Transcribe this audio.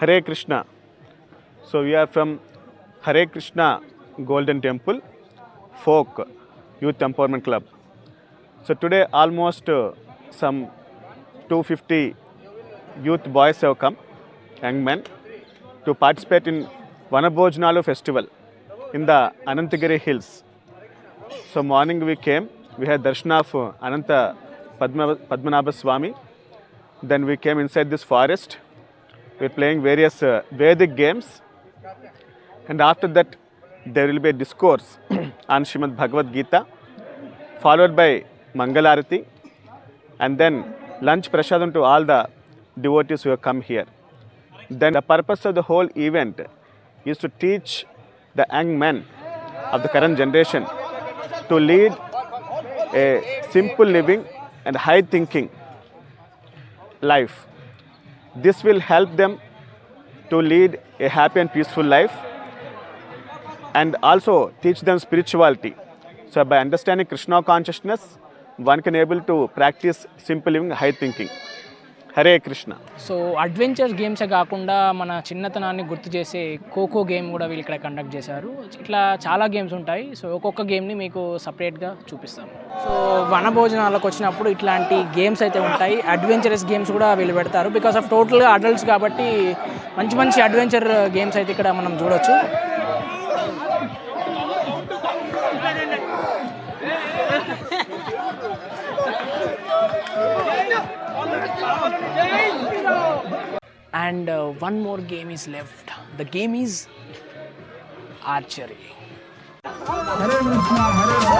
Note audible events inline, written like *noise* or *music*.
Hare Krishna. So we are from Hare Krishna golden temple folk youth empowerment club so today almost some two fifty youth boys have come young men to participate in వనభోజనాలు festival in the Anantagiri hills so morning we came we have darshan of Ananta Padma Padmanabhaswamy then we came inside this forest We're playing various uh, Vedic games. And after that, there will be a discourse *clears throat* on Srimad Bhagavad Gita, followed by Mangalarati, and then lunch prasadam to all the devotees who have come here. Then the purpose of the whole event is to teach the young men of the current generation to lead a simple living and high thinking life. This will help them to lead a happy and peaceful life and also teach them spirituality. So by understanding Krishna consciousness, one can able to practice simple living, high thinking. Hare Krishna. So adventure గేమ్సే కాకుండా మన చిన్నతనాన్ని గుర్తు చేసే kho kho game కూడా వీళ్ళు ఇక్కడ conduct చేశారు. ఇట్లా చాలా గేమ్స్ ఉంటాయి. సో ఒక్కొక్క గేమ్ని మీకు సపరేట్గా చూపిస్తాను సో వనభోజనాలకు వచ్చినప్పుడు ఇట్లాంటి గేమ్స్ అయితే ఉంటాయి. అడ్వెంచరస్ గేమ్స్ కూడా వీళ్ళు పెడతారు. బికాస్ ఆఫ్ టోటల్గా అడల్ట్స్ కాబట్టి మంచి మంచి అడ్వెంచర్ గేమ్స్ అయితే ఇక్కడ మనం చూడొచ్చు. and uh, one more game is left. The game is archery. Hare Krishna, Hare Krishna.